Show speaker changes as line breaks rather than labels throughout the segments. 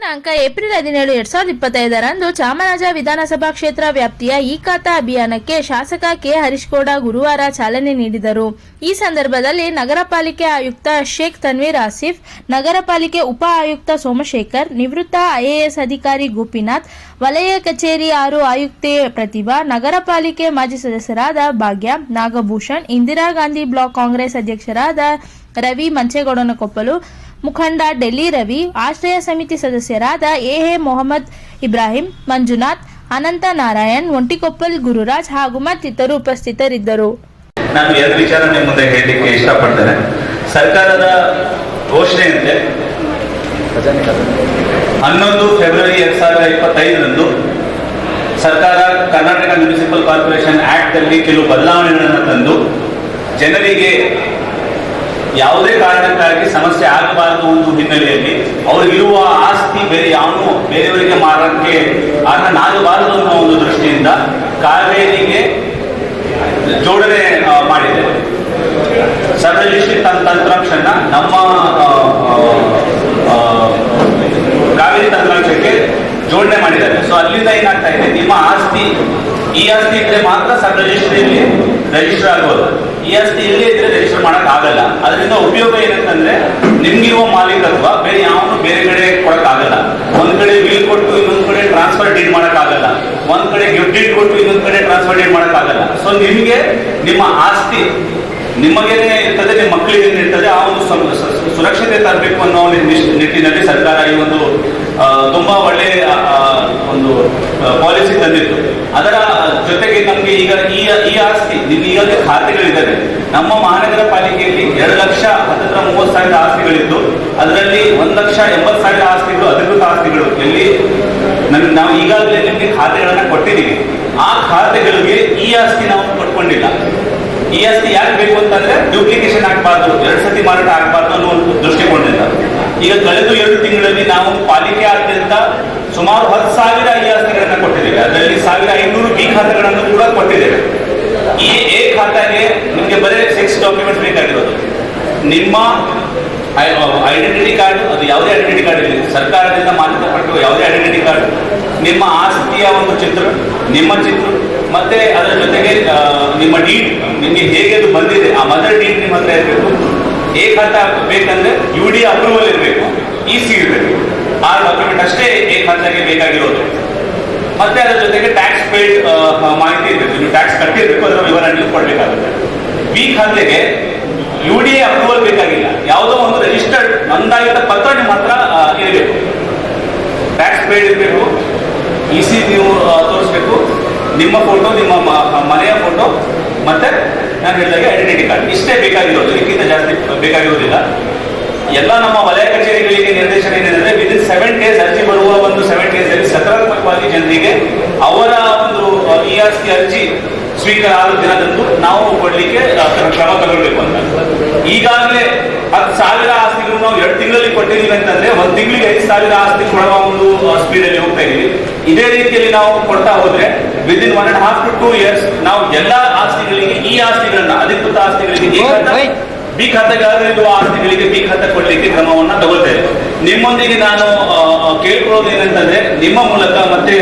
ದಿನಾಂಕ ಏಪ್ರಿಲ್ ಹದಿನೇಳು ಎರಡ್ ಸಾವಿರದ ಇಪ್ಪತ್ತೈದರಂದು ಚಾಮರಾಜ ವಿಧಾನಸಭಾ ಕ್ಷೇತ್ರ ವ್ಯಾಪ್ತಿಯ ಈ ಖಾತಾ ಅಭಿಯಾನಕ್ಕೆ ಶಾಸಕ ಕೆ ಹರೀಶ್ಗೌಡ ಗುರುವಾರ ಚಾಲನೆ ನೀಡಿದರು. ಈ ಸಂದರ್ಭದಲ್ಲಿ ನಗರ ಪಾಲಿಕೆ ಆಯುಕ್ತ ಶೇಖ್ ತನ್ವೀರ್ ಆಸಿಫ್, ನಗರ ಪಾಲಿಕೆ ಉಪ ಆಯುಕ್ತ ಸೋಮಶೇಖರ್, ನಿವೃತ್ತ ಐಎಎಸ್ ಅಧಿಕಾರಿ ಗೋಪಿನಾಥ್, ವಲಯ ಕಚೇರಿ ಆರು ಆಯುಕ್ತೆ ಪ್ರತಿಭಾ, ನಗರ ಪಾಲಿಕೆ ಮಾಜಿ ಸದಸ್ಯರಾದ ಭಾಗ್ಯ, ನಾಗಭೂಷಣ್, ಇಂದಿರಾ ಗಾಂಧಿ ಬ್ಲಾಕ್ ಕಾಂಗ್ರೆಸ್ ಅಧ್ಯಕ್ಷರಾದ ರವಿ ಮಂಚೇಗೌಡನಕೊಪ್ಪಲು ಮುಖಂಡ ಡೆಲ್ಲಿ ರವಿ, ಆಶ್ರಯ ಸಮಿತಿ ಸದಸ್ಯರಾದ ಎಎ ಮೊಹಮ್ಮದ್ ಇಬ್ರಾಹಿಂ, ಮಂಜುನಾಥ್, ಅನಂತ ನಾರಾಯಣ್, ಒಂಟಿಕೊಪ್ಪಲ್ ಗುರುರಾಜ್ ಹಾಗೂ ಮತ್ತಿತರು ಉಪಸ್ಥಿತರಿದ್ದರು.
ನಾನು ಎರಡು ವಿಚಾರ ನಿಮ್ಮ ಮುಂದೆ ಹೇಳಲಿಕ್ಕೆ ಇಷ್ಟಪಡ್ತೇನೆ. ಸರ್ಕಾರದ ಘೋಷಣೆಯಂತೆ ಹನ್ನೊಂದು ಫೆಬ್ರವರಿ ಎರಡ್ ಸಾವಿರದ ಇಪ್ಪತ್ತೈದರಂದು ಸರ್ಕಾರ ಕರ್ನಾಟಕ ಮುನ್ಸಿಪಲ್ ಕಾರ್ಪೊರೇಷನ್ ಆಕ್ಟ್ ಅಲ್ಲಿ ಕೆಲವು ಬದಲಾವಣೆಗಳನ್ನು ತಂದು ಜನರಿಗೆ ಯಾವುದೇ ಕಾರಣಕ್ಕಾಗಿ ಸಮಸ್ಯೆ ಆಗಬಾರದು ಒಂದು ಹಿನ್ನೆಲೆಯಲ್ಲಿ ಅವ್ರಿಗಿರುವ ಆಸ್ತಿ ಬೇರೆ ಯಾವನು ಬೇರೆಯವರಿಗೆ ಮಾರಕ್ಕೆ ಅರ್ಹನಾಗಬಾರದು ಅನ್ನೋ ಒಂದು ದೃಷ್ಟಿಯಿಂದ ಕಾವೇರಿಗೆ ಜೋಡಣೆ ಮಾಡಿದೆ. ಸಬ್ ತನ್ನ ತಂತ್ರಾಂಶನ ನಮ್ಮ ಕಾವೇರಿ ತಂತ್ರಾಂಶಕ್ಕೆ ಜೋಡಣೆ ಮಾಡಿದ್ದಾರೆ. ಸೊ ಅಲ್ಲಿಂದ ಏನಾಗ್ತಾ ಇದೆ? ನಿಮ್ಮ ಆಸ್ತಿ, ಈ ಆಸ್ತಿ ಇದ್ರೆ ಮಾತ್ರ ಸಬ್ ರಿಜಿಸ್ಟ್ರಿಯಲ್ಲಿ ರಿಜಿಸ್ಟರ್ ಆಗ್ಬೋದು. ಆಸ್ತಿ ಇಲ್ಲೇ ಇದ್ರೆ ರಿಜಿಸ್ಟರ್ ಮಾಡಕ್ ಆಗಲ್ಲ. ಅದರಿಂದ ಉಪಯೋಗ ಏನಂತಂದ್ರೆ, ನಿಮ್ಗಿರುವ ಮಾಲೀಕತ್ವ ಬೇರೆ ಯಾವನು ಬೇರೆ ಕಡೆ ಕೊಡಕ್ ಆಗಲ್ಲ ಒಂದ್ ಕಡೆ ವಿಲ್ ಕೊಟ್ಟು ಇನ್ನೊಂದ್ ಕಡೆ ಟ್ರಾನ್ಸ್ಫರ್ ಡೀಡ್ ಮಾಡಕ್ ಆಗಲ್ಲ ಒಂದ್ ಕಡೆ ಗಿಫ್ಟ್ ಡೀಡ್ ಕೊಟ್ಟು ಇನ್ನೊಂದ್ ಕಡೆ ಟ್ರಾನ್ಸ್ಫರ್ ಡೀಡ್ ಮಾಡಕ್ ಆಗಲ್ಲ ಸೊ ನಿಮ್ಗೆ ನಿಮ್ಮ ಆಸ್ತಿ ನಿಮಗೇನೆ ಇರ್ತದೆ, ನಿಮ್ಮ ಮಕ್ಕಳಿಗೆ ಇರ್ತದೆ, ಆ ಒಂದು ಸುರಕ್ಷತೆ ತರಬೇಕು ಅನ್ನೋ ನಿಟ್ಟಿನಲ್ಲಿ ಸರ್ಕಾರ ಈ ಒಂದು ತುಂಬಾ ಒಳ್ಳೆ ಒಂದು ಪಾಲಿಸಿ ತಂದಿತ್ತು. ಅದರ ಜೊತೆಗೆ ನಮಗೆ ಈಗ ಈ ಈ ಆಸ್ತಿ ನಿಮ್ಮ ಈಗಾಗಲೇ ಖಾತೆಗಳಿದ್ದಾವೆ. ನಮ್ಮ ಮಹಾನಗರ ಪಾಲಿಕೆಯಲ್ಲಿ ಎರಡು ಲಕ್ಷ ಹತ್ತಿರ ಮೂವತ್ತು ಸಾವಿರ ಆಸ್ತಿಗಳಿತ್ತು. ಅದರಲ್ಲಿ ಒಂದ್ ಲಕ್ಷ ಎಂಬತ್ತು ಸಾವಿರ ಆಸ್ತಿಗಳು, ಅಧಿಕೃತ ಆಸ್ತಿಗಳು. ಎಲ್ಲಿ? ನಮ್ಗೆ ನಾವು ಈಗಾಗಲೇ ನಿಮಗೆ ಖಾತೆಗಳನ್ನ ಕೊಟ್ಟಿದ್ದೀವಿ. ಆ ಖಾತೆಗಳಿಗೆ ಈ ಆಸ್ತಿ ನಾವು ಕೊಟ್ಕೊಂಡಿಲ್ಲ. ಈ ಆಸ್ತಿ ಯಾಕೆ ಬೇಕು ಅಂತಂದ್ರೆ ಡ್ಯೂಪ್ಲಿಕೇಶನ್ ಆಗಬಾರ್ದು, ಎರಡು ಸತಿ ಮಾರಾಟ ಆಗಬಾರ್ದು ಅನ್ನೋ ಒಂದು ದೃಷ್ಟಿಕೋನದಿಂದ. ಈಗ ಕಳೆದ ಎರಡು ತಿಂಗಳಲ್ಲಿ ನಾವು ಪಾಲಿಕೆ ಆದ್ಯಂತ ಸುಮಾರು ಹತ್ತು ಸಾವಿರ ಈ ಆಸ್ತಿಗಳನ್ನ ಕೊಟ್ಟಿದ್ದೇವೆ. ಅದರಲ್ಲಿ ಸಾವಿರ ಐನೂರು ಬಿ ಖಾತೆಗಳನ್ನು ಕೂಡ ಕೊಟ್ಟಿದ್ದೇವೆ. ಈ ಎ ಖಾತೆಗೆ ನಿಮಗೆ ಬರೀ ಸಿಕ್ಸ್ ಡಾಕ್ಯುಮೆಂಟ್ಸ್ ಬೇಕಾಗಿರೋದು. ನಿಮ್ಮ ಐಡೆಂಟಿಟಿ ಕಾರ್ಡ್ ಅದು ಯಾವುದೇ ಐಡೆಂಟಿಟಿ ಕಾರ್ಡ್ ಇರಲಿ, ಸರ್ಕಾರದಿಂದ ಮಾನ್ಯತೆ ಪಟ್ಟಿರುವ ಯಾವುದೇ ಐಡೆಂಟಿಟಿ ಕಾರ್ಡ್ ನಿಮ್ಮ ಆಸ್ತಿಯ ಒಂದು ಚಿತ್ರ, ನಿಮ್ಮ ಚಿತ್ರ ಮತ್ತೆ ಅದರ ಜೊತೆಗೆ ನಿಮ್ಮ ಡೀಟ್ ನಿಮಗೆ ಹೇಗೆ ಅದು ಬಂದಿದೆ, ಆ ಮದರ್ ಡೀಟ್ ನಿಮ್ಮ ಹತ್ರ ಇರಬೇಕು. ಎ ಖಾತಾ ಬೇಕಂದ್ರೆ ಯು ಡಿ ಅಪ್ರೂವಲ್ ಇರಬೇಕು ಇ ಸಿ ಇರಬೇಕು ಆ ಡಾಕ್ಯುಮೆಂಟ್ ಅಷ್ಟೇ ಎ ಖಾತೆಗೆ ಬೇಕಾಗಿರೋದು. ಮತ್ತೆ ಅದರ ಜೊತೆಗೆ ಟ್ಯಾಕ್ಸ್ ಪೇಡ್ ಮಾಹಿತಿ ಇರಬೇಕು, ನೀವು ಟ್ಯಾಕ್ಸ್ ಕಟ್ಟಿರಬೇಕು, ಅದರ ವಿವರ ನೀವು ಕೊಡಬೇಕಾಗುತ್ತೆ. ಬಿ ಖಾತೆಗೆ ಯು ಡಿ ಎ ಅಪ್ರೂವಲ್ ಬೇಕಾಗಿಲ್ಲ. ಯಾವುದೋ ಒಂದು ರಿಜಿಸ್ಟರ್ಡ್ ನೋಂದಾಯಿತ ಪತ್ರ ನಿಮ್ಮ ಹತ್ರ ಇರಬೇಕು. ಟ್ಯಾಕ್ಸ್ ಪೇಡ್ ಇರಬೇಕು ಇ ಸಿ ನೀವು ತೋರಿಸ್ಬೇಕು. ನಿಮ್ಮ ಫೋಟೋ ನಿಮ್ಮ ಮನೆಯ ಫೋಟೋ ಮತ್ತೆ ನಾನು ಹೇಳಿದಾಗ ಐಡೆಂಟಿಟಿ ಕಾರ್ಡ್ ಇಷ್ಟೇ ಬೇಕಾಗಿರೋದು. ಇದಕ್ಕಿಂತ ಜಾಸ್ತಿ ಬೇಕಾಗಿರೋದಿಲ್ಲ. ಎಲ್ಲ ನಮ್ಮ ವಲಯ ಕಚೇರಿಗಳಿಗೆ ನಿರ್ದೇಶನ ಏನಂದ್ರೆ ವಿದಿನ್ ಸೆವೆನ್ ಡೇಸ್ ಅರ್ಜಿ ಬರುವ ಒಂದು ಸೆವೆನ್ ಡೇಸ್ ಅಲ್ಲಿ ಸಕಾರಾತ್ಮಕವಾಗಿ ಜನರಿಗೆ ಅವರ ಒಂದು ಇ ಆಸ್ತಿ ಅರ್ಜಿ ಸ್ವೀಕಾರ ಆದ ದಿನದಂದು ನಾವು ಕೊಡಲಿಕ್ಕೆ ಕ್ರಮ ತಗೊಳ್ಬೇಕು ಅಂತ. ಈಗಾಗಲೇ ಹತ್ತು ಸಾವಿರ ಆಸ್ತಿಗಳು ನಾವು ಎರಡು ತಿಂಗಳಲ್ಲಿ ಕೊಟ್ಟಿದ್ದೀವಿ ಅಂತಂದ್ರೆ ಒಂದು ತಿಂಗಳಿಗೆ ಐದು ಸಾವಿರ ಆಸ್ತಿ ಕೊಡುವ ಒಂದು ಸ್ಪೀಡ್ ಅಲ್ಲಿ ಹೋಗ್ತಾ ಇದೀವಿ. ಇದೇ ರೀತಿಯಲ್ಲಿ ನಾವು ಕೊಡ್ತಾ ಹೋದ್ರೆ within one and half to two years ನಾವು ಎಲ್ಲಾ ಆಸ್ತಿಗಳಿಗೆ ಈ ಆಸ್ತಿಗಳನ್ನ ಅಧಿಕೃತ ಆಸ್ತಿಗಳಿಗೆ ಬಿ ಖಾತೆಗಾರರಿರುವ ಆಸ್ತಿಗಳಿಗೆ ಬಿ ಖಾತೆ ಕೊಡಲಿಕ್ಕೆ ಕ್ರಮವನ್ನ ತಗೊಳ್ತೇವೆ ನಿಮ್ಮೊಂದಿಗೆ ನಾನು ಕೇಳ್ಕೊಳ್ಳೋದು ಏನಂತಂದ್ರೆ ನಿಮ್ಮ ಮೂಲಕ ಮತ್ತೆ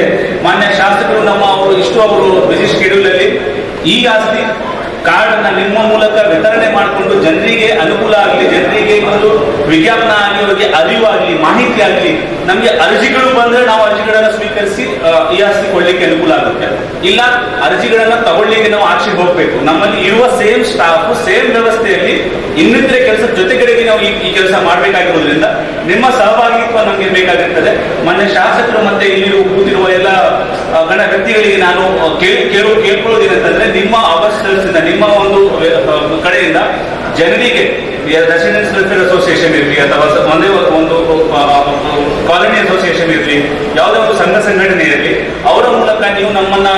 ಮಾನ್ಯ ಶಾಸಕರು ನಮ್ಮ ಅವರು ಇಷ್ಟು ಅವರು ಬಿಸಿ ಶೆಡ್ಯೂಲ್ ಅಲ್ಲಿ ಈ ಆಸ್ತಿ ಕಾರ್ಡ್ ಅನ್ನ ನಿಮ್ಮ ಮೂಲಕ ವಿತರಣೆ ಮಾಡಿಕೊಂಡು ಜನರಿಗೆ ಅನುಕೂಲ ಆಗಲಿ, ಜನರಿಗೆ ಒಂದು ವಿಜ್ಞಾಪನ ಆಗಲಿ ಅವರಿಗೆ ಅರಿವು ಆಗಲಿ ಮಾಹಿತಿ ಆಗಲಿ ನಮಗೆ ಅರ್ಜಿಗಳು ಬಂದ್ರೆ ನಾವು ಅರ್ಜಿಗಳನ್ನ ಸ್ವೀಕರಿಸಿ ಈ ಆಸ್ತಿ ಕೊಡ್ಲಿಕ್ಕೆ ಅನುಕೂಲ ಆಗುತ್ತೆ. ಇಲ್ಲ, ಅರ್ಜಿಗಳನ್ನ ತಗೊಳ್ಳಿಕ್ಕೆ ನಾವು ಆಕ್ಷಿ ಹೋಗ್ಬೇಕು. ನಮ್ಮಲ್ಲಿ ಇರುವ ಸೇಮ್ ಸ್ಟಾಫ್, ಸೇಮ್ ವ್ಯವಸ್ಥೆಯಲ್ಲಿ ಇನ್ನಿತರೆ ಕೆಲಸ ಜೊತೆಗಡೆಗೆ ನಾವು ಈ ಕೆಲಸ ಮಾಡಬೇಕಾಗಿರೋದ್ರಿಂದ ನಿಮ್ಮ ಸಹಭಾಗಿತ್ವ ನಮಗೆ ಬೇಕಾಗಿರ್ತದೆ. ಮೊನ್ನೆ ಶಾಸಕರು ಮತ್ತೆ ಇಲ್ಲಿ ಕೂತಿರುವ ಎಲ್ಲ ಗಣ ವ್ಯಕ್ತಿಗಳಿಗೆ ನಾನು ಕೇಳ್ಕೊಳ್ಳೋದೇನಂತಂದ್ರೆ ನಿಮ್ಮ ಅವಶ್ಯದಿಂದ ನಿಮ್ಮ ಒಂದು ಕಡೆಯಿಂದ ಜನರಿಗೆ ರೆಸಿಡೆನ್ಸ್ ವೆಲ್ಫೇರ್ ಅಸೋಸಿಯೇಷನ್ ಇರಲಿ ಅಥವಾ ಒಂದೇ ಒಂದು ಕಾಲೋನಿ ಅಸೋಸಿಯೇಷನ್ ಇರಲಿ, ಯಾವುದೇ ಒಂದು ಸಂಘ ಸಂಘಟನೆ ಇರಲಿ, ಅವರ ಮೂಲಕ ನೀವು ನಮ್ಮನ್ನ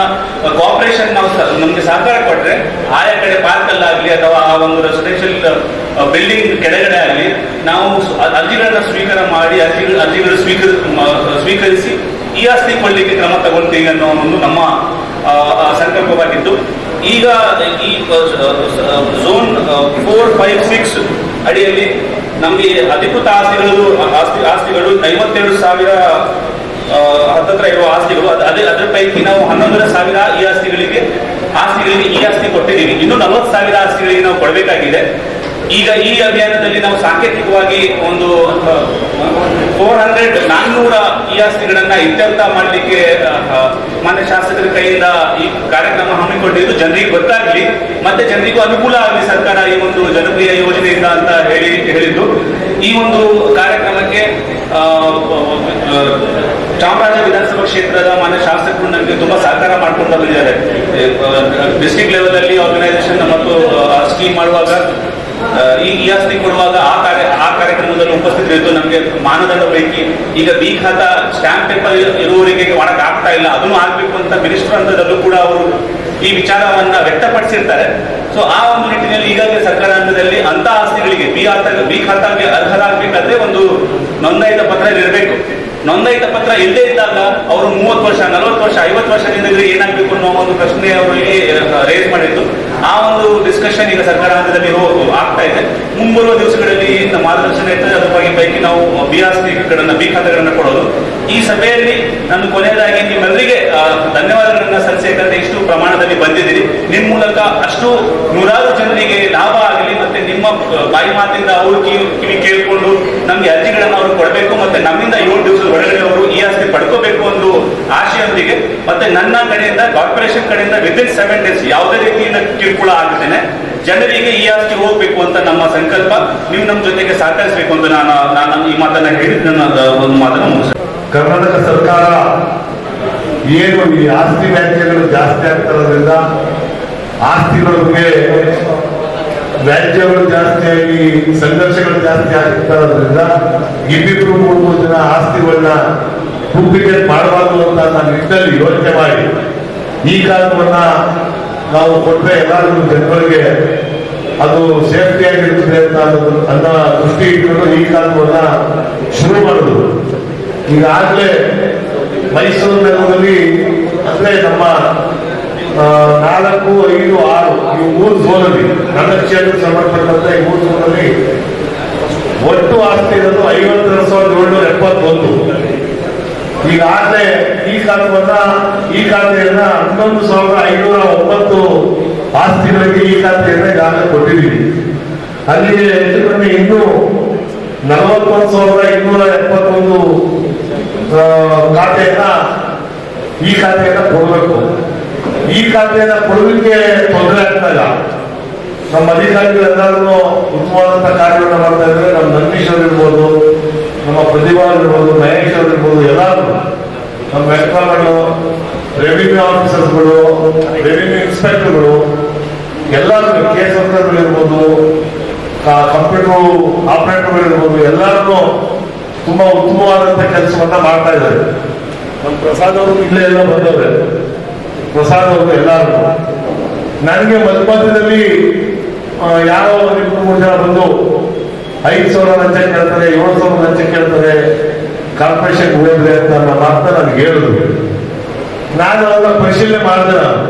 ಕೋಆಪರೇಷನ್ ನಾವು ನಮಗೆ ಸಹಕಾರ ಕೊಟ್ಟರೆ ಆಯಾ ಕಡೆ ಪಾರ್ಕ್ ಅಲ್ಲಾಗ್ಲಿ ಅಥವಾ ಆ ಒಂದು ರೆಸಿಡೆನ್ಷಿಯಲ್ ಬಿಲ್ಡಿಂಗ್ ಕೆಳಗಡೆ ಆಗಲಿ, ನಾವು ಅರ್ಜಿಗಳನ್ನ ಸ್ವೀಕಾರ ಮಾಡಿ, ಅರ್ಜಿಗಳು ಅರ್ಜಿಗಳು ಸ್ವೀಕರಿಸಿ ಈ ಆಸ್ತಿ ಕೊಳ್ಳಿಕ್ಕೆ ಕ್ರಮ ತಗೊಳ್ತೀವಿ ಅನ್ನೋ ಒಂದು ನಮ್ಮ ಸಂಕಲ್ಪವಾಗಿದ್ದು. ಈಗ ಈ ಝೋನ್ ಫೋರ್ ಫೈವ್ ಸಿಕ್ಸ್ ಅಡಿಯಲ್ಲಿ ನಮಗೆ ಅಧಿಕೃತ ಆಸ್ತಿಗಳು ಆಸ್ತಿ, ಆಸ್ತಿಗಳು ಐವತ್ತೆರಡು ಸಾವಿರ ಹತ್ತತ್ರ ಇರುವ ಆಸ್ತಿಗಳು. ಅದ್- ಅದೇ, ಅದರ ಪೈಕಿ ನಾವು ಹನ್ನೊಂದರ ಸಾವಿರ ಈ ಆಸ್ತಿಗಳಿಗೆ ಆಸ್ತಿಗಳಿಗೆ ಈ ಆಸ್ತಿ ಕೊಟ್ಟಿದ್ದೀವಿ. ಇನ್ನು ನಲವತ್ತು ಸಾವಿರ ಆಸ್ತಿಗಳಿಗೆ ನಾವು ಕೊಡಬೇಕಾಗಿದೆ. ಈಗ ಈ ಅಭಿಯಾನದಲ್ಲಿ ನಾವು ಸಾಂಕೇತಿಕವಾಗಿ ಒಂದು ಫೋರ್ ಹಂಡ್ರೆಡ್ ನಾನ್ನೂರ ಈ ಆಸ್ತಿಗಳನ್ನ ಇತ್ಯರ್ಥ ಮಾಡಲಿಕ್ಕೆ ಮಾನ್ಯ ಶಾಸಕರ ಕೈಯಿಂದ ಈ ಕಾರ್ಯಕ್ರಮ ಹಮ್ಮಿಕೊಂಡಿದ್ದು ಜನರಿಗೆ ಗೊತ್ತಾಗ್ಲಿ, ಮತ್ತೆ ಜನರಿಗೂ ಅನುಕೂಲ ಆಗಲಿ ಸರ್ಕಾರ ಈ ಒಂದು ಜನಪ್ರಿಯ ಯೋಜನೆಯಿಂದ ಅಂತ ಹೇಳಿ, ಹೇಳಿದ್ದು. ಈ ಒಂದು ಕಾರ್ಯಕ್ರಮಕ್ಕೆ ಚಾಮರಾಜ ವಿಧಾನಸಭಾ ಕ್ಷೇತ್ರದ ಮಾನ್ಯ ಶಾಸಕರು ನನಗೆ ತುಂಬಾ ಸಹಕಾರ ಮಾಡ್ಕೊಂಡು ಬಂದಿದ್ದಾರೆ. ಡಿಸ್ಟ್ರಿಕ್ಟ್ ಲೆವೆಲ್ ಅಲ್ಲಿ ಆರ್ಗನೈಸೇಷನ್ ಮತ್ತು ಸ್ಕೀಮ್ ಮಾಡುವಾಗ ಈ ಆಸ್ತಿ ಕೊಡುವಾಗ ಆ ಕಾರ್ಯ, ಆ ಕಾರ್ಯಕ್ರಮದಲ್ಲಿ ಉಪಸ್ಥಿತರಿದ್ದು ನಮಗೆ ಮಾನದಂಡ ಬೇಕಿ. ಈಗ ಬಿ ಖಾತ ಸ್ಟ್ಯಾಂಪ್ ಪೇಪರ್ ಇರುವವರಿಗೆ ಮಾಡಕ್ ಆಗ್ತಾ ಇಲ್ಲ. ಅದನ್ನು ಆಗ್ಬೇಕು ಅಂತ ಮಿನಿಸ್ಟರ್ ಹಂತದಲ್ಲೂ ಕೂಡ ಅವರು ಈ ವಿಚಾರವನ್ನ ವ್ಯಕ್ತಪಡಿಸಿರ್ತಾರೆ. ಸೊ ಆ ಒಂದು ನಿಟ್ಟಿನಲ್ಲಿ ಈಗಾಗಲೇ ಸರ್ಕಾರ ಹಂತದಲ್ಲಿ ಅಂತ ಆಸ್ತಿಗಳಿಗೆ ಬಿ ಆತ ಬಿ ಖಾತಾಗೆ ಅರ್ಹರಾಗಬೇಕಾದ್ರೆ ಒಂದು ನೋಂದಾಯಿತ ಪತ್ರ ಇರಬೇಕು. ನೋಂದಾಯಿತ ಪತ್ರ ಇಲ್ಲದೆ ಇದ್ದಾಗ ಅವರು ಮೂವತ್ತು ವರ್ಷ, ನಲವತ್ತು ವರ್ಷ, ಐವತ್ತು ವರ್ಷದಿಂದ ಏನಾಗಬೇಕು ಅನ್ನೋ ಒಂದು ಪ್ರಶ್ನೆ ಅವರಿಗೆ ರೇಸ್ ಮಾಡಿದ್ದು. ಆ ಒಂದು ಡಿಸ್ಕಷನ್ ಈಗ ಸರ್ಕಾರ ಹಂತದಲ್ಲಿ ಆಗ್ತಾ ಇದೆ. ಮುಂಬರುವ ದಿವಸಗಳಲ್ಲಿ ಮಾರ್ಗದರ್ಶನ ಇರ್ತದೆ. ಅದ್ರ ಬಗ್ಗೆ ಪೈಕಿ ನಾವು ಬಿ ಆಸ್ತಿಗಳನ್ನ ಬಿ ಖಾತೆಗಳನ್ನ ಕೊಡೋದು. ಈ ಸಭೆಯಲ್ಲಿ ನನ್ನ ಕೊನೆಯದಾಗಿ ನಿಮ್ಮೆಲ್ಲರಿಗೆ ಧನ್ಯವಾದಗಳನ್ನ ಸಲ್ಲಿಸಬೇಕಂತ ಇಷ್ಟು ಪ್ರಮಾಣದಲ್ಲಿ ಬಂದಿದ್ದೀರಿ. ನಿಮ್ಮ ಮೂಲಕ ಅಷ್ಟು ನೂರಾರು ಜನರಿಗೆ ಲಾಭ ಆಗಲಿ, ಮತ್ತೆ ನಿಮ್ಮ ಬಾಯಿ ಮಾತಿಂದ ಅವರು ಕಿವಿ ಕೇಳಿಕೊಂಡು ನಮ್ಗೆ ಅರ್ಜಿಗಳನ್ನ ಅವರು ಕೊಡಬೇಕು, ಮತ್ತೆ ನಮ್ಮಿಂದ ಏಳು ದಿವಸದ ಒಳಗಡೆ ಅವರು ಈ ಆಸ್ತಿ ಪಡ್ಕೋಬೇಕು ಆಶೆಯೊಂದಿಗೆ ಮತ್ತೆ ನನ್ನ ಕಡೆಯಿಂದ ಕಾರ್ಪೊರೇಷನ್ ಕಡೆಯಿಂದ ವಿದಿನ್ ಸೆವೆನ್ ಡೇಸ್ ಯಾವುದೇ ರೀತಿಯಿಂದ ಕಿರುಕುಳ ಆಗುತ್ತೇನೆ ಜನರಿಗೆ ಈ ಆಸ್ತಿ ಹೋಗ್ಬೇಕು ಅಂತ ನಮ್ಮ ಸಂಕಲ್ಪ. ನೀವು ನಮ್ಮ ಜೊತೆಗೆ ಸಹಕರಿಸಬೇಕು ಅಂತ ನಾನು ನಾನು ಈ ಮಾತನ್ನ ಹೇಳಿ, ನನ್ನ ಒಂದು ಮಾತನ್ನು ಮುಗಿಸ
ಕರ್ನಾಟಕ ಸರ್ಕಾರ ಏನು ಈ ಆಸ್ತಿ ವ್ಯಾಜ್ಯಗಳು ಜಾಸ್ತಿ ಆಗ್ತಿರೋದ್ರಿಂದ ಆಸ್ತಿಗಳಿಗೆ ವ್ಯಾಜ್ಯಗಳು ವ್ಯಾಜ್ಯಗಳು ಜಾಸ್ತಿಯಾಗಿ ಸಂಘರ್ಷಗಳು ಜಾಸ್ತಿ ಆಗ್ತಿರೋದ್ರಿಂದ ಇಬ್ಬಿಬ್ರು ಮೂರು ಮೂರು ಜನ ಆಸ್ತಿಗಳನ್ನ ಡೂಪ್ಲಿಕೇಟ್ ಮಾಡಬಾರ್ದು ಅಂತ ನಾನು ನಿಟ್ಟಿನಲ್ಲಿ ಯೋಚನೆ ಮಾಡಿ. ಈ ಕಾರಣವನ್ನ ನಾವು ಕೊಟ್ಟರೆ ಎಲ್ಲರೂ ಜನಗಳಿಗೆ ಅದು ಸೇಫ್ಟಿಯಾಗಿರುತ್ತದೆ ಅಂತ ಅನ್ನೋ ದೃಷ್ಟಿ ಇಟ್ಟುಕೊಂಡು ಈ ಕಾರಣವನ್ನ ಶುರು ಮಾಡಿದ್ರು ಈಗಾಗಲೇ ಮೈಸೂರು ನಗರದಲ್ಲಿ ಅಂದ್ರೆ ನಮ್ಮ ನಾಲ್ಕು, ಐದು, ಆರು ಈ ಮೂರು ಝೋನಲ್ಲಿ ನನ್ನ ಕ್ಷೇತ್ರ ಸಂಬಂಧಪಟ್ಟಂತ ಈ ಮೂರು ಝೋನಲ್ಲಿ ಒಟ್ಟು ಆಸ್ತಿ ಇರೋದು ಐವತ್ತೆರಡು ಸಾವಿರದ ಏಳ್ನೂರ ಎಪ್ಪತ್ತೊಂದು. ಈಗಾಗಲೇ ಈ ಖಾತೆಯನ್ನ ಈ ಖಾತೆಯನ್ನ ಹನ್ನೊಂದು ಸಾವಿರದ ಐನೂರ ಒಂಬತ್ತು ಆಸ್ತಿಗಳಿಗೆ ಈ ಖಾತೆಯನ್ನ ಈಗಾಗಲೇ ಕೊಟ್ಟಿದ್ದೀವಿ. ಅಲ್ಲಿ ಹೆಚ್ಚು ಕಡಿಮೆ ಇನ್ನೂ ನಲವತ್ತೊಂದು ಸಾವಿರದ ಇನ್ನೂರ ಎಪ್ಪತ್ತೊಂದು ಖಾತೆಯನ್ನ ಈ ಖಾತೆಯನ್ನ ಕೊಡಬೇಕು. ಈ ಖಾತೆಯನ್ನ ಕೊಡಲಿಕ್ಕೆ ತೊಂದರೆ ಆಗ್ತಲ್ಲ ನಮ್ಮ ಅಧಿಕಾರಿಗಳೆಲ್ಲರೂ ಉತ್ತಮವಾದಂತಹ ಕಾರ್ಯಗಳನ್ನ ಮಾಡ್ತಾ ಇದ್ರೆ ನಮ್ಮ ನಂದೀಶ್ ಅವ್ರು ಇರ್ಬೋದು ನಮ್ಮ ಪ್ರತಿಭಾಗಿರ್ಬೋದು ಮಹೇಶ್ ಅವ್ರು ಎಲ್ಲರೂ ನಮ್ಮ ವೆಂಕಟರಮಣ ರೆವಿನ್ಯೂ ಆಫೀಸರ್ಸ್ಗಳು ರೆವಿನ್ಯೂ ಇನ್ಸ್ಪೆಕ್ಟರ್ಗಳು ಎಲ್ಲರೂ ಕೇಸ್ ವರ್ಕರ್ಗಳು ಇರ್ಬೋದು ಕಂಪ್ಯೂಟರ್ ಆಪರೇಟರ್ಗಳು ಇರ್ಬೋದು ಎಲ್ಲರೂ ತುಂಬಾ ಉತ್ತಮವಾದಂತ ಕೆಲಸವನ್ನ ಮಾಡ್ತಾ ಇದ್ದಾರೆ. ನಮ್ಮ ಪ್ರಸಾದ್ ಅವರು ಇಲ್ಲೇ ಎಲ್ಲ ಬಂದವ್ರೆ. ಪ್ರಸಾದ್ ಅವರು ಎಲ್ಲರೂ ನನಗೆ ಮಧ್ಯ ಮಧ್ಯದಲ್ಲಿ ಯಾರೋ ಒಂದು ಮೂರು ಜನ ಬಂದು ಐದು ಸಾವಿರ ಲಂಚ ಕೇಳ್ತಾರೆ, ಏಳು ಸಾವಿರ ಲಂಚ ಕೇಳ್ತಾರೆ. ಕಾರ್ಪೊರೇಷನ್ ಹೋದ್ರೆ ಅಂತ ನನ್ನ ಮಾತನ್ನ ನನ್ಗೆ ಹೇಳಿದ್ರು. ನಾನು ಅದನ್ನ ಪರಿಶೀಲನೆ ಮಾಡಿದೆ ನಾನು.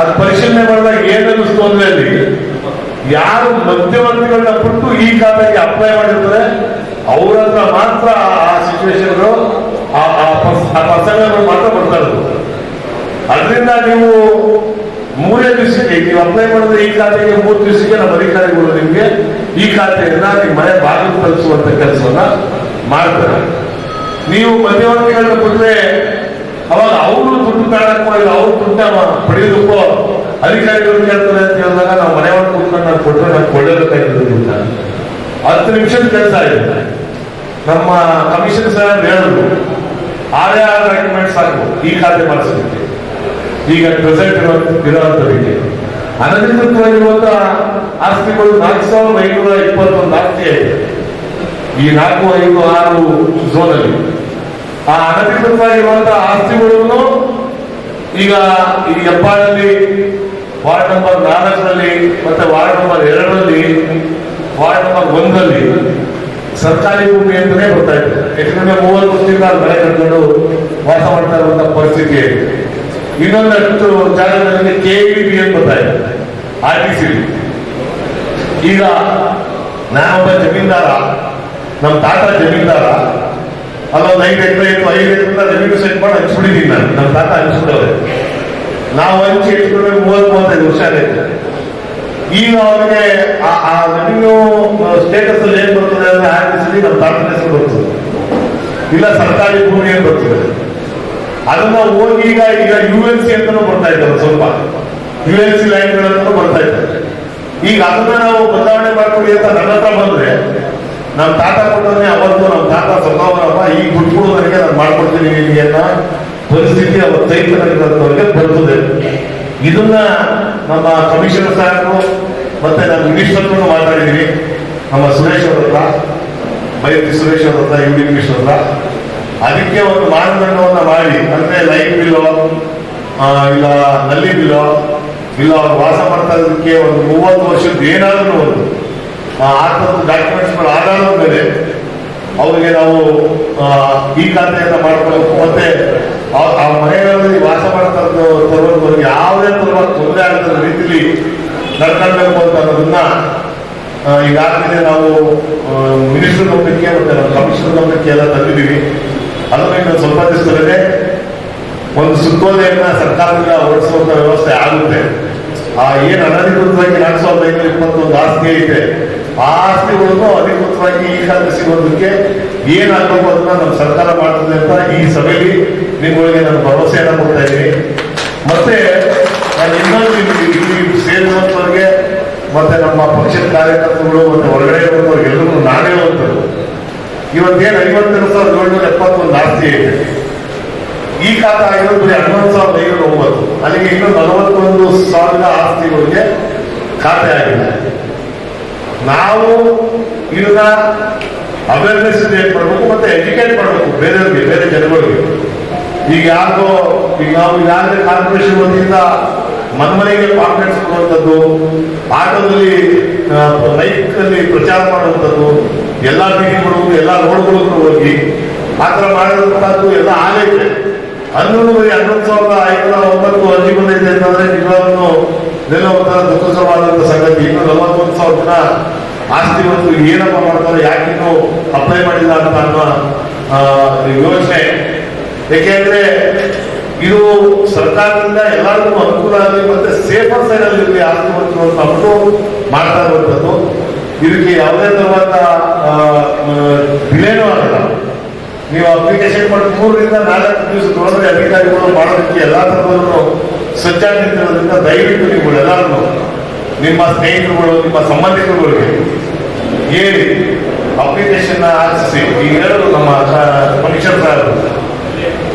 ಅದು ಪರಿಶೀಲನೆ ಮಾಡಿದಾಗ ಏನನ್ನಿಸ್ತು ಅಂದ್ರೆ ಅಲ್ಲಿ ಯಾರು ಮಧ್ಯವರ್ತಿಗಳನ್ನ ಬಿಟ್ಟು ಈ ಖಾತೆಗೆ ಅಪ್ಲೈ ಮಾಡಿರ್ತಾರೆ, ಅವ್ರ ಹತ್ರ ಮಾತ್ರ ಆ ಸಿಚುವೇಶನ್ಗಳು ಆ ಮಾತ್ರ ಬರ್ತಾ ಅದರಿಂದ ನೀವು ಮೂರೇ ದಿವಸಕ್ಕೆ, ನೀವು ಅಪ್ಲೈ ಮಾಡಿದ್ರೆ ಈ ಖಾತೆಗೆ ಮೂರು ದಿವಸಕ್ಕೆ ನಮ್ಮ ಅಧಿಕಾರಿಗಳು ನಿಮಗೆ ಈ ಖಾತೆಯನ್ನ ನಿಮ್ಮ ಮನೆ ಬಾಗಿಲು ತಲುಪಿಸುವಂತ ಕೆಲಸವನ್ನ ಮಾಡ್ತಾರೆ. ನೀವು ಮಧ್ಯವರ್ತಿಗಳನ್ನ ಕೊಟ್ಟರೆ ಅವಾಗ ಅವರು ದುಡ್ಡು ಕಾಣಕ್ಕೋ ಇಲ್ಲ ಅವ್ರು ದುಡ್ಡ ಪಡೆಯೋದಕ್ಕೋ ಅಧಿಕಾರಿಗಳು ಕೇಳ್ತಾರೆ ಅಂತ ಹೇಳಿದಾಗ ನಾವು ಮನೆ ಒಳಗೆ ಕೂತ್ಕೊಂಡು ನಾನು ಕೊಟ್ಟರೆ ನಾವು ಕೊಳ್ಳೇಬೇಕಾಗಿದ್ದು ದುಡ್ಡ ಹತ್ತು ನಿಮಿಷದ ಕೆಲಸ ಆಗಿದೆ. ನಮ್ಮ ಕಮಿಷನ್ ಸರ್ ಹೇಳಿದ್ರು, ಆರೇ ಆರು ಡಾಕ್ಯುಮೆಂಟ್ಸ್ ಸಾಕು, ಈ ಖಾತೆ ಮಾಡಿಸಲಿಕ್ಕೆ. ಈಗ ಪ್ರೆಸೆಂಟ್ ಇರೋ ಇರೋಂಥದಕ್ಕೆ ಅನಧಿಕೃತವಾಗಿರುವಂತ ಆಸ್ತಿಗಳು ನಾಲ್ಕು ಸಾವಿರದ ಐನೂರ ಇಪ್ಪತ್ತೊಂದು ಆಸ್ತಿ ಇದೆ. ಈ ನಾಲ್ಕು, ಐದು, ಆರು ಝೋನಲ್ಲಿ. ಆ ಅನಧಿಕೃತವಾಗಿರುವಂತಹ ಆಸ್ತಿಗಳನ್ನು ಈಗ ಈ ಹೆಬ್ಬಾಳಲ್ಲಿ, ವಾರ್ಡ್ ನಂಬರ್ ನಾಲ್ಕರಲ್ಲಿ ಮತ್ತೆ ವಾರ್ಡ್ ನಂಬರ್ ಎರಡರಲ್ಲಿ, ವಾರ್ಡ್ ನಂಬರ್ ಒಂದರಲ್ಲಿ ಸರ್ಕಾರಿ ಭೂಮಿ ಅಂತಲೇ ಬರ್ತಾ ಇದೆ. ಯಾಕಂದ್ರೆ ಮೂವತ್ತು ವರ್ಷದಿಂದ ಮನೆ ಕಟ್ಕೊಂಡು ವಾಸ ಮಾಡ್ತಾ ಇರುವಂತ ಪರಿಸ್ಥಿತಿ ಇನ್ನೊಂದಷ್ಟು ಜಾಗದಲ್ಲಿ ಕೆ ಬಿ ಅಂತ ಬರ್ತಾ ಇದೆ. ಆರ್ ಟಿ ಸಿ ಈಗ ನಾನೊಬ್ಬ ಜಮೀನ್ದಾರ ನಮ್ಮ ತಾತ ಜಮೀನ್ದಾರ, ಅಲ್ಲೊಂದು ಐದು ಎಕರೆ ಇತ್ತು, ಐದು ಎಕರೆ ರೆವಿನ್ಯೂ ಸೆಟ್ ಮಾಡಿ ಹಂಚ್ಬಿಟ್ಟಿದ್ದೀನಿ ನಾನು. ನಮ್ಮ ತಾತ ಹಂಚ್ಬಿಟ್ಟವ್ರೆ. ನಾವು ಹಂಚಿ ಇಟ್ಕೊಂಡ್ರೆ ಮೂವತ್ತು, ಮೂವತ್ತೈದು ವರ್ಷ ಆಗೈತೆ ಈಗ ಅವರಿಗೆ ಆ- ಆ ರೆವಿನ್ಯೂ ಸ್ಟೇಟಸ್ ಅಲ್ಲಿ ಏನ್ ಬರ್ತದೆ ಅಂದ್ರೆ ಟಿ ಸಿ ನಮ್ಮ ತಾತನ ಹೆಸರು ಬರ್ತದೆ ಇಲ್ಲ ಸರ್ಕಾರಿ ಭೂಮಿ ಏನ್ ಬರ್ತದೆ? ಅದನ್ನ ಹೋಗಿ ಈಗ ಈಗ ಯು ಎಲ್ ಸಿ ಅಂತಾನು ಬರ್ತಾ ಇದ್ದಾರೆ ಸ್ವಲ್ಪ. ಯು ಎಲ್ ಸಿ ಲ್ಯಾಂಡ್ಗಳಂತಾನು ಬರ್ತಾ ಇದ್ದಾರೆ. ಈಗ ಅದನ್ನ ನಾವು ಬದಲಾವಣೆ ಮಾಡ್ಕೊಳ್ಳಿ ಅಂತ ನನ್ನ ಹತ್ರ ಬಂದ್ರೆ ನಮ್ಮ ತಾತ ಕೊಟ್ಟವನ್ನೇ ಅವತ್ತು ನಮ್ಮ ತಾತ ಸ್ವಭಾವನಪ್ಪ ಈಗ ದುಡ್ಡು ನಾನು ಮಾಡ್ಕೊಡ್ತೀನಿ ನಿಮಗೆ ಅಂತ ಪರಿಸ್ಥಿತಿ ಅವತ್ತೈದು ನನಗೆ ಬರ್ತದೆ. ಇದನ್ನ ನಮ್ಮ ಕಮಿಷನರ್ ಸಾಹೇಬರು ಮತ್ತೆ ನಮ್ಮ ಮಿನಿಸ್ಟರ್ ಮಾತಾಡಿದೀವಿ. ನಮ್ಮ ಸುರೇಶ್ ಅವ್ರ ಹತ್ರ ಬೈರತಿ ಸುರೇಶ್ ಅವ್ರ ಹತ್ರ ಮಿನಿಸ್ಟರ್ ಹತ್ರ. ಅದಕ್ಕೆ ಒಂದು ಮಾನದಂಡವನ್ನ ಮಾಡಿ, ಅಂದ್ರೆ ಲೈಟ್ ಬಿಲ್ಲೋ ಇಲ್ಲ, ನಲ್ಲಿ ಬಿಲ್ ಇಲ್ಲ, ಅವ್ರು ವಾಸ ಮಾಡ್ತಾ ಇರೋದಕ್ಕೆ ಒಂದು ಮೂವತ್ತು ವರ್ಷದ ಏನಾದರೂ ಒಂದು, ಆ ಥರದ ಡಾಕ್ಯುಮೆಂಟ್ಸ್ಗಳು ಆಧಾರದ ಮೇಲೆ ಅವರಿಗೆ ನಾವು ಈ ಖಾತೆಯನ್ನು ಮಾಡ್ಕೊಳ್ಬೇಕು ಮತ್ತೆ ಆ- ಮನೆಗಳಲ್ಲಿ ವಾಸ ಮಾಡ್ತಾ ಯಾವುದೇ ತರವಾದ ತೊಂದರೆ ಆಗದ ರೀತಿಯಲ್ಲಿ ನಡ್ಕೊಳ್ಬೇಕು ಅಂತ ಅನ್ನೋದನ್ನ ಈಗಾಗಲೇ ನಾವು ಮಿನಿಸ್ಟರ್ ಗಮನಕ್ಕೆ ಮತ್ತೆ ಕಮಿಷನರ್ ಗಮನಕ್ಕೆ ಎಲ್ಲ ತಂದಿದ್ದೀವಿ. ಅದನ್ನು ಸ್ವಲ್ಪ ದಿವಸದಲ್ಲೇ ಒಂದು ಸುತ್ತೋಲೆಯನ್ನ ಸರ್ಕಾರದಿಂದ ಹೊರಡಿಸುವಂತ ವ್ಯವಸ್ಥೆ ಆಗುತ್ತೆ. ಆ ಏನ್ ಅನಧಿಕೃತವಾಗಿ ಎರಡ್ ಸಾವಿರದ ಐನೂರ ಇಪ್ಪತ್ತೊಂದು ಆಸ್ತಿ ಐತೆ, ಆ ಆಸ್ತಿಗಳನ್ನು ಅಧಿಕೃತವಾಗಿ ಈ ಖಾತೆ ಸಿಗೋದಕ್ಕೆ ಏನಾಗಬೇಕು ಅದನ್ನ ನಮ್ಮ ಸರ್ಕಾರ ಮಾಡ್ತದೆ ಅಂತ ಈ ಸಭೆಯಲ್ಲಿ ನಿಮ್ಮೊಳಗೆ ನಾನು ಭರವಸೆಯನ್ನ ಕೊಡ್ತಾ ಇದ್ದೀನಿ. ಮತ್ತೆ ನಾನು ಇನ್ನೊಂದು ಸೇರಿರುವಂತವ್ರಿಗೆ ಮತ್ತೆ ನಮ್ಮ ಪಕ್ಷದ ಕಾರ್ಯಕರ್ತರುಗಳು, ಮತ್ತೆ ಹೊರಗಡೆ ಇರುವಂತವ್ರಿಗೆ ಎಲ್ಲರೂ ನಾನು ಹೇಳುವಂಥದ್ದು ಇವತ್ತೇನು ಐವತ್ತೆರಡು ಸಾವಿರದ ಏಳ್ನೂರ ಎಪ್ಪತ್ತೊಂದು ಆಸ್ತಿ ಐತೆ. ಈ ಖಾತೆ ಆಗಿರೋದು ಬರೀ ಹನ್ನೊಂದು ಸಾವಿರದ ಐನೂರ ಒಂಬತ್ತು ಅಲ್ಲಿಗೆ ಇನ್ನು ನಲವತ್ತೊಂದು ಸಾವಿರ ಆಸ್ತಿಗಳಿಗೆ ಖಾತೆ ಆಗಿದೆ. ನಾವು ಇದನ್ನ ಅವೇರ್ನೆಸ್ ಕ್ರಿಯೇಟ್ ಮಾಡಬೇಕು ಮತ್ತೆ ಎಜುಕೇಟ್ ಮಾಡಬೇಕು ಬೇರೆಯವ್ರಿಗೆ, ಬೇರೆ ಜನಗಳಿಗೆ. ಈಗ ಯಾರಿಗೋ, ಈಗ ನಾವು ಈಗಾಗಲೇ ಕಾರ್ಪೊರೇಷನ್ ವತಿಯಿಂದ ಮನ್ಮನೆಗೆ ಪಾಂಪ್ಲೆಟ್ಸ್ ಕೊಡುವಂಥದ್ದು, ಆಟೋದಲ್ಲಿ ಬೈಕ್ ಅಲ್ಲಿ ಪ್ರಚಾರ ಮಾಡುವಂಥದ್ದು, ಎಲ್ಲಾ ಮೀಟಿಂಗ್ಗಳು ಎಲ್ಲ ರೋಡ್ಗಳಿಗೂ ಹೋಗಿ, ಆ ಥರ ಮಾಡಿರುವಂತಹದ್ದು ಎಲ್ಲ ಆಗೈತೆ ಹನ್ನೊಂದು ಬರೀ ಹನ್ನೊಂದು ಸಾವಿರದ ಐನೂರ ಒಂಬತ್ತು ಅರ್ಜಿ ಬಂದೈತೆ ಅಂತಂದ್ರೆ ನಿಜವಾಗ್ಲೂ ಇದೆಲ್ಲ ಒಂಥರ ದುಃಖಕರವಾದಂಥ ಸಂಗತಿ. ಇನ್ನು ನಲವತ್ತೊಂದು ಸಾವಿರ ಜನ ಆಸ್ತಿ ಮತ್ತು ಏನಪ್ಪ ಮಾಡ್ತಾರೆ, ಯಾಕಿನ್ನು ಅಪ್ಲೈ ಮಾಡಿಲ್ಲ ಅಂತ ಅನ್ನೋ ಯೋಚನೆ. ಏಕೆಂದ್ರೆ ಇದು ಸರ್ಕಾರದಿಂದ ಎಲ್ಲರಿಗೂ ಅನುಕೂಲ ಆಗಲಿ ಮತ್ತೆ ಸೇಫರ್ ಸೈಡ್ ಅಲ್ಲಿ ಇರಲಿ, ಆಸ್ತಿ ಮತ್ತು ಅಂದ್ಬಿಟ್ಟು ಮಾಡ್ತಾ ಇರುವಂಥದ್ದು. ಇದಕ್ಕೆ ಯಾವುದೇ ತರವಾದ ಡಿಲೇನೂ ಆಗಲ್ಲ. ನೀವು ಅಪ್ಲಿಕೇಶನ್ ಮಾಡಿ ಮೂರರಿಂದ ನಾಲ್ಕು ದಿವಸದೊಳಗೆ ಅಧಿಕಾರಿಗಳು ಮಾಡೋದಕ್ಕೆ ಎಲ್ಲಾ ತರದಲ್ಲೂ ಸಜ್ಜಾಗಿ ನಿಂತಿರೋದ್ರಿಂದ ದಯವಿಟ್ಟು ನೀವು ಎಲ್ಲರೂ ನಿಮ್ಮ ಸ್ನೇಹಿತರುಗಳು ನಿಮ್ಮ ಸಂಬಂಧಿಕರುಗಳಿಗೆ ಹೇಳಿ ಅಪ್ಲಿಕೇಶನ್ ಆರಿಸಿ. ಈಗ ಹೇಳಲು ನಮ್ಮ ಕಮಿಷನ್ ಸಾಹೇಬರು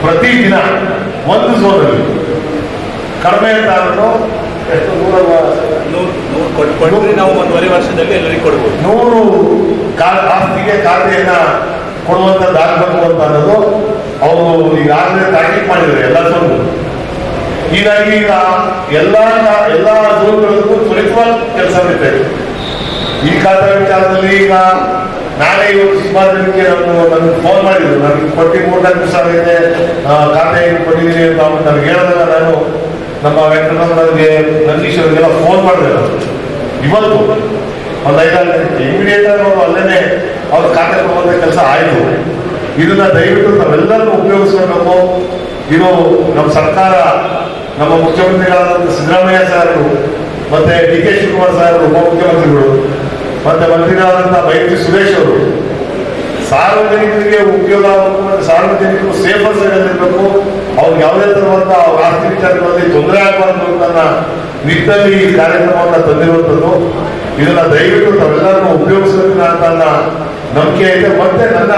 ಪ್ರತಿದಿನ ಒಂದು ಝೋನಲ್ಲಿ ಕಡಿಮೆ ಅಂದ್ರು ಎಷ್ಟು ನೂರ
ನೂರು ನಾವು ಒಂದೂವರೆ ವರ್ಷದಲ್ಲಿ ಎಲ್ಲರಿಗೂ ಕೊಡ್ಬೋದು.
ನೂರು ಆಸ್ತಿಗೆ ಖಾತೆಯನ್ನ ಕೊಡುವಂತದ್ದಾಗಬೇಕು ಅಂತ ಅನ್ನೋದು ಅವರು ಈಗಾಗಲೇ ತಾಕೀತು ಮಾಡಿದ್ದಾರೆ ಎಲ್ಲ ಸೋಲು ಹೀಗಾಗಿ ಈಗ ಎಲ್ಲಾ ಎಲ್ಲ ಝೋನ್ಗಳಿಗೂ ತ್ವರಿತವಾಗಿ ಕೆಲಸ ನಡೀತಾ ಇದೆ. ಈ ಖಾತೆ ವಿಚಾರದಲ್ಲಿ ಈಗ ನಾಳೆ ಇವತ್ತು ಸುಮಾರು ಜನಕ್ಕೆ ನಾನು ನನಗೆ ಫೋನ್ ಮಾಡಿದ್ರು. ನನಗೆ ಕೊಟ್ಟು ಮೂರ್ನಾಲ್ಕು ದಿವಸ ಇದೆ. ಖಾತೆ ಕೊಟ್ಟಿದ್ದೀನಿ ಅಂತ ಅವ್ರು ನನಗೆ ಹೇಳಿದಾಗ ನಾನು ನಮ್ಮ ವೆಂಕಟರಮಣರಿಗೆ ನಂದೀಶ್ ಅವರಿಗೆಲ್ಲ ಫೋನ್ ಮಾಡಿದೆ ನಾನು. ಇವತ್ತು ಒಂದು ಐದಾರು ಇಮಿಡಿಯೇಟ್ ಆಗಿ ಅವರು ಅಲ್ಲೇನೆ ಅವ್ರ ಖಾತೆ ತಗೊಂಡ ಕೆಲಸ ಆಯಿತು. ಇದನ್ನ ದಯವಿಟ್ಟು ನಾವೆಲ್ಲರೂ ಉಪಯೋಗಿಸ್ಕೊಳ್ಬೇಕು. ಇದು ನಮ್ಮ ಸರ್ಕಾರ, ನಮ್ಮ ಮುಖ್ಯಮಂತ್ರಿಗಳಾದಂಥ ಸಿದ್ದರಾಮಯ್ಯ ಸಾಹೇಬರು ಮತ್ತೆ ಡಿ ಕೆ ಶಿವಕುಮಾರ್ ಸಾಹೇಬರು ಉಪಮುಖ್ಯಮಂತ್ರಿಗಳು, ಮತ್ತೆ ಮಂತ್ರಿಗಳಾದಂಥ ಬೈರತಿ ಸುರೇಶ್ ಅವರು, ಸಾರ್ವಜನಿಕರಿಗೆ ಉಪಯೋಗ ಮತ್ತೆ ಸಾರ್ವಜನಿಕರು ಸೇಫರ್ ಆಗಿರ್ಬೇಕು ಅವ್ರಿಗೆ ಯಾವುದೇ ತರವಾದ ಅವ್ರ ಆಸ್ತಿ ವಿಚಾರಗಳಲ್ಲಿ ತೊಂದರೆ ಆಗಬಾರ್ದು ಅಂತ ನಿಟ್ಟಿನಲ್ಲಿ ಈ ಕಾರ್ಯಕ್ರಮವನ್ನು ತಂದಿರುವಂಥದ್ದು. ಇದನ್ನ ದಯವಿಟ್ಟು ತಾವೆಲ್ಲರೂ ಉಪಯೋಗಿಸಬೇಕು ಅಂತ ನನ್ನ ನಂಬಿಕೆ ಇದೆ. ಮತ್ತೆ ನನ್ನ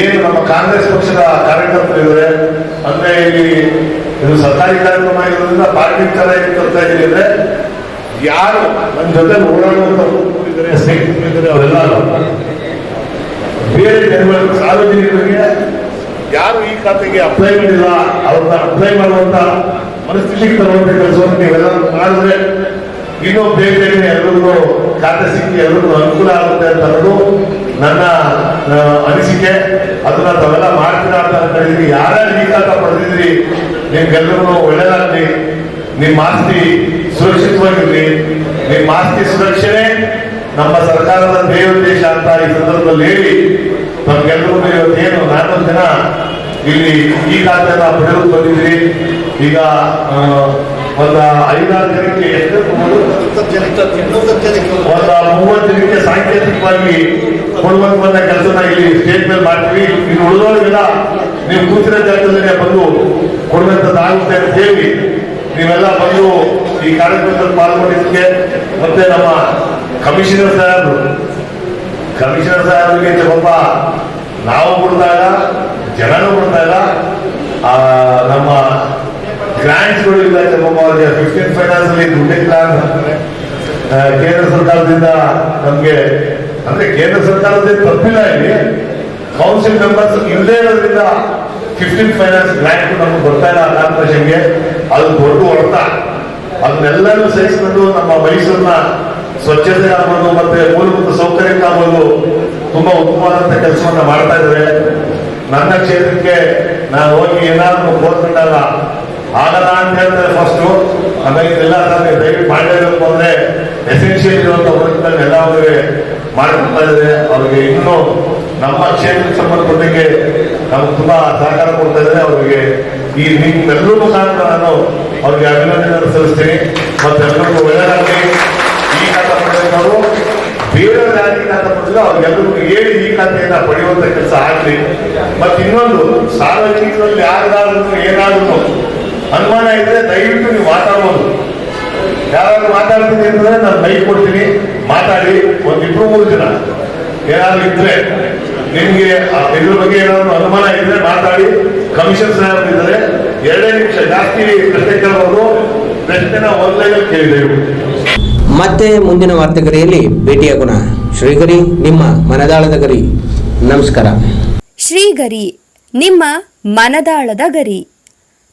ಏನು ನಮ್ಮ ಕಾಂಗ್ರೆಸ್ ಪಕ್ಷದ ಕಾರ್ಯಕರ್ತರು ಇದ್ದಾರೆ, ಅಂದ್ರೆ ಇಲ್ಲಿ ಇದು ಸರ್ಕಾರಿ ಕಾರ್ಯಕ್ರಮ ಇರೋದ್ರಿಂದ ಪಾರ್ಟಿ ಏನು ತರ್ತಾ ಇದ್ದೀನಿ ಯಾರು ನನ್ನ ಜೊತೆ ಓಡಾಡುವಂತ ಇದ್ದಾರೆ ಸ್ನೇಹಿತರು ಇದ್ದಾರೆ ಅವರೆಲ್ಲ ಬೇರೆ ಜನಗಳು ಸಾರ್ವಜನಿಕರಿಗೆ ಯಾರು ಈ ಖಾತೆಗೆ ಅಪ್ಲೈ ಮಾಡಿಲ್ಲ, ಅವ್ರನ್ನ ಅಪ್ಲೈ ಮಾಡುವಂತ ಮನಸ್ಥಿತಿಗೆ ತರುವಂತ ಕೆಲಸವನ್ನು ನೀವೆಲ್ಲ ಮಾಡಿದ್ರೆ ಇನ್ನೂ ಬೇಗ ಬೇಗನೆ ಎಲ್ರಿಗೂ ಖಾತೆ ಸಿಕ್ಕಿ ಎಲ್ರಿಗೂ ಅನುಕೂಲ ಆಗುತ್ತೆ ಅಂತ ಅನ್ನೋದು ನನ್ನ ಅನಿಸಿಕೆ. ಅದನ್ನ ತಾವೆಲ್ಲ ಮಾಡ್ತೀರಾ ಅಂತ ಅನ್ಕೊಂಡಿದೀನಿ ಯಾರ್ಯಾರು ಈ ಖಾತ ಪಡೆದಿದ್ರಿ ನಿಮ್ಗೆಲ್ಲರಿಗೂ ಒಳ್ಳೇದಾಗ್ಲಿ. ನಿಮ್ಮ ಆಸ್ತಿ ಸುರಕ್ಷಿತವಾಗಿರ್ಲಿ. ನಿಮ್ಮ ಆಸ್ತಿ ಸುರಕ್ಷಣೆ ನಮ್ಮ ಸರ್ಕಾರದ ದೇವೋದ್ದೇಶ ಅಂತ ಈ ಸಂದರ್ಭದಲ್ಲಿ ಹೇಳಿ ನಮ್ಗೆಲ್ಲರಿಗೂ ಇವತ್ತೇನು ನಾಲ್ಕು ಜನ ಇಲ್ಲಿ ಈ ಖಾತೆನ ಪಡೆದು ಬಂದಿದ್ರಿ. ಈಗ ಒಂದು ಐದಾರು ಜನಕ್ಕೆ ಎಷ್ಟು ಒಂದು ಮೂವತ್ತು ಜನಕ್ಕೆ ಸಾಂಕೇತಿಕವಾಗಿ ಕೊಡುವಂತ ಕೆಲಸನ ಇಲ್ಲಿ ಸ್ಟೇಟ್ ಮೇಲೆ ಮಾಡ್ತೀವಿ. ಇನ್ನು ಉಳಿದೋರಿಗೆಲ್ಲ ನೀವು ಕೂತಿರೋ ಜಾಗದಲ್ಲೇ ಬಂದು ಕೊಡುವಂತದ್ದಾಗುತ್ತೆ ಅಂತ ಹೇಳಿ ನೀವೆಲ್ಲ ಬಂದು ಈ ಕಾರ್ಯಕ್ರಮದಲ್ಲಿ ಪಾಲ್ಗೊಂಡಿದ್ದಕ್ಕೆ ಮತ್ತೆ ನಮ್ಮ ಕಮಿಷನರ್ ಸಾಹೇಬರು. ಕಮಿಷನರ್ ಸಾಹೇಬರಿಗೆ ಪಾಪ ನಾವು ಬಿಡ್ದಾಗ ಜನನು ಬಿಡ್ದಾಗ ಆ, ನಮ್ಮ ಗ್ರಾಂಟ್ಸ್ಗಳು ಇಲ್ಲ ಚಂದ್ರಬಾಬು ಅವರಿಗೆ ಫಿಫ್ಟೀನ್ ಫೈನಾನ್ಸ್ ಅಲ್ಲಿ ದುಡ್ಡಿಲ್ಲ ಕೇಂದ್ರ ಸರ್ಕಾರದಿಂದ ನಮ್ಗೆ, ಅಂದ್ರೆ ಕೇಂದ್ರ ಸರ್ಕಾರದಿಂದ ತಪ್ಪಿಲ್ಲ ಇಲ್ಲಿ. ಕೌನ್ಸಿಲ್ ಮೆಂಬರ್ಸ್ ಇಲ್ಲದೇ ಇರೋದ್ರಿಂದ ಫಿಫ್ಟೀನ್ ಫೈನಾನ್ಸ್ ಗ್ರಾಂಟ್ ನಮ್ಗೆ ಬರ್ತಾ ಇಲ್ಲ ಕಾರ್ಪೊರೇಷನ್ಗೆ ಅದು ದೊಡ್ಡ ಹೊಡೆತ. ಅದನ್ನೆಲ್ಲರೂ ಸಹಿಸಿಕೊಂಡು ನಮ್ಮ ಮೈಸೂರಿನ ಸ್ವಚ್ಛತೆ ಆಗ್ಬೋದು, ಮತ್ತೆ ಮೂಲಭೂತ ಸೌಕರ್ಯ ಆಗ್ಬೋದು, ತುಂಬಾ ಉತ್ತಮವಾದಂತ ಕೆಲಸವನ್ನ ಮಾಡ್ತಾ ಇದ್ದಾರೆ. ನನ್ನ ಕ್ಷೇತ್ರಕ್ಕೆ ನಾನು ಹೋಗಿ ಏನಾದ್ರು ಕೋರ್ಕೊಂಡಾಗ ಆಗಲ್ಲ ಅಂತ ಹೇಳ್ತಾರೆ ಫಸ್ಟ್ ಆಮೇಲೆ ಇದೆಲ್ಲ ನನಗೆ ದಯವಿಟ್ಟು ಮಾಡಲೇಬೇಕು ಅಂದ್ರೆ ಎಸೆನ್ಷಿಯಲ್ ಇರುವಂತ ವರ್ಕ್ಗಳನ್ನ ಎಲ್ಲ ಅವರಿಗೆ ಅವ್ರಿಗೆ ಇನ್ನೂ ನಮ್ಮ ಕ್ಷೇತ್ರಕ್ಕೆ ಸಂಬಂಧಪಟ್ಟಂಗೆ ನಮ್ಗೆ ತುಂಬಾ ಸಹಕಾರ ಕೊಡ್ತಾ ಇದ್ದಾರೆ ಅವರಿಗೆ ಈ ನಿಮ್ಮೆಲ್ಲರೂ ಮುಖಾಂತರ ನಾನು ಅವ್ರಿಗೆ ಅಭಿನಂದನೆ ಸಲ್ಲಿಸ್ತೀನಿ. ಮತ್ತೆ ಎಲ್ಲರಿಗೂ ಒಳ್ಳೆಯದಾಗಲಿ. ಈ ಖಾತೆ ಪಡೆದವರು ಬೇರೆ ಯಾರಿಗೆ ಖಾತೆ ಪಡೆದ್ರೆ ಅವ್ರಿಗೆಲ್ಲರಿಗೂ ಹೇಳಿ ಈ ಖಾತೆಯನ್ನ ಪಡೆಯುವಂತ ಕೆಲಸ ಆಗ್ಲಿ. ಮತ್ತೆ ಇನ್ನೊಂದು, ಸಾರ್ವಜನಿಕರಲ್ಲಿ ಯಾರಿಗಾದ್ರೂ ಏನಾದ್ರೂ ಅನುಮಾನ ಇದ್ರೆ ದಯವಿಟ್ಟು ನೀವು ಮಾತಾಡ್ಬೋದು. ಯಾರಾದ್ರೂ ಮಾತಾಡ್ತೀನಿ ಅಂತಂದ್ರೆ ನಾನು ಮೈ ಕೊಡ್ತೀನಿ. ಮಾತಾಡಿ. ಒಂದಿಬ್ರು ಮೂರು ಜನ. ಏನಾದ್ರು ಇದ್ರೆ ನಿಮ್ಗೆ ಆ ಇದ್ರ ಬಗ್ಗೆ ಏನಾದ್ರು ಅನುಮಾನ ಇದ್ರೆ ಮಾತಾಡಿ. ಕಮಿಷನ್ ಸಾಹೇಬ್ ಇದ್ದಾರೆ. ಎರಡೇ ನಿಮಿಷ ಜಾಸ್ತಿ ಪ್ರಶ್ನೆ ಕೇಳಬಹುದು ಪ್ರಶ್ನೆನ ಆನ್ಲೈನ್ ಕೇಳಿದೆವು
ಮತ್ತೆ ಮುಂದಿನ ವಾರ್ತೆಗರಿಯಲ್ಲಿ ಭೇಟಿಯಾಗೋಣ ಶ್ರೀಗರಿ ನಿಮ್ಮ ಮನದಾಳದ ಗರಿ. ನಮಸ್ಕಾರ.
ಶ್ರೀಗರಿ ನಿಮ್ಮ ಮನದಾಳದ ಗರಿ.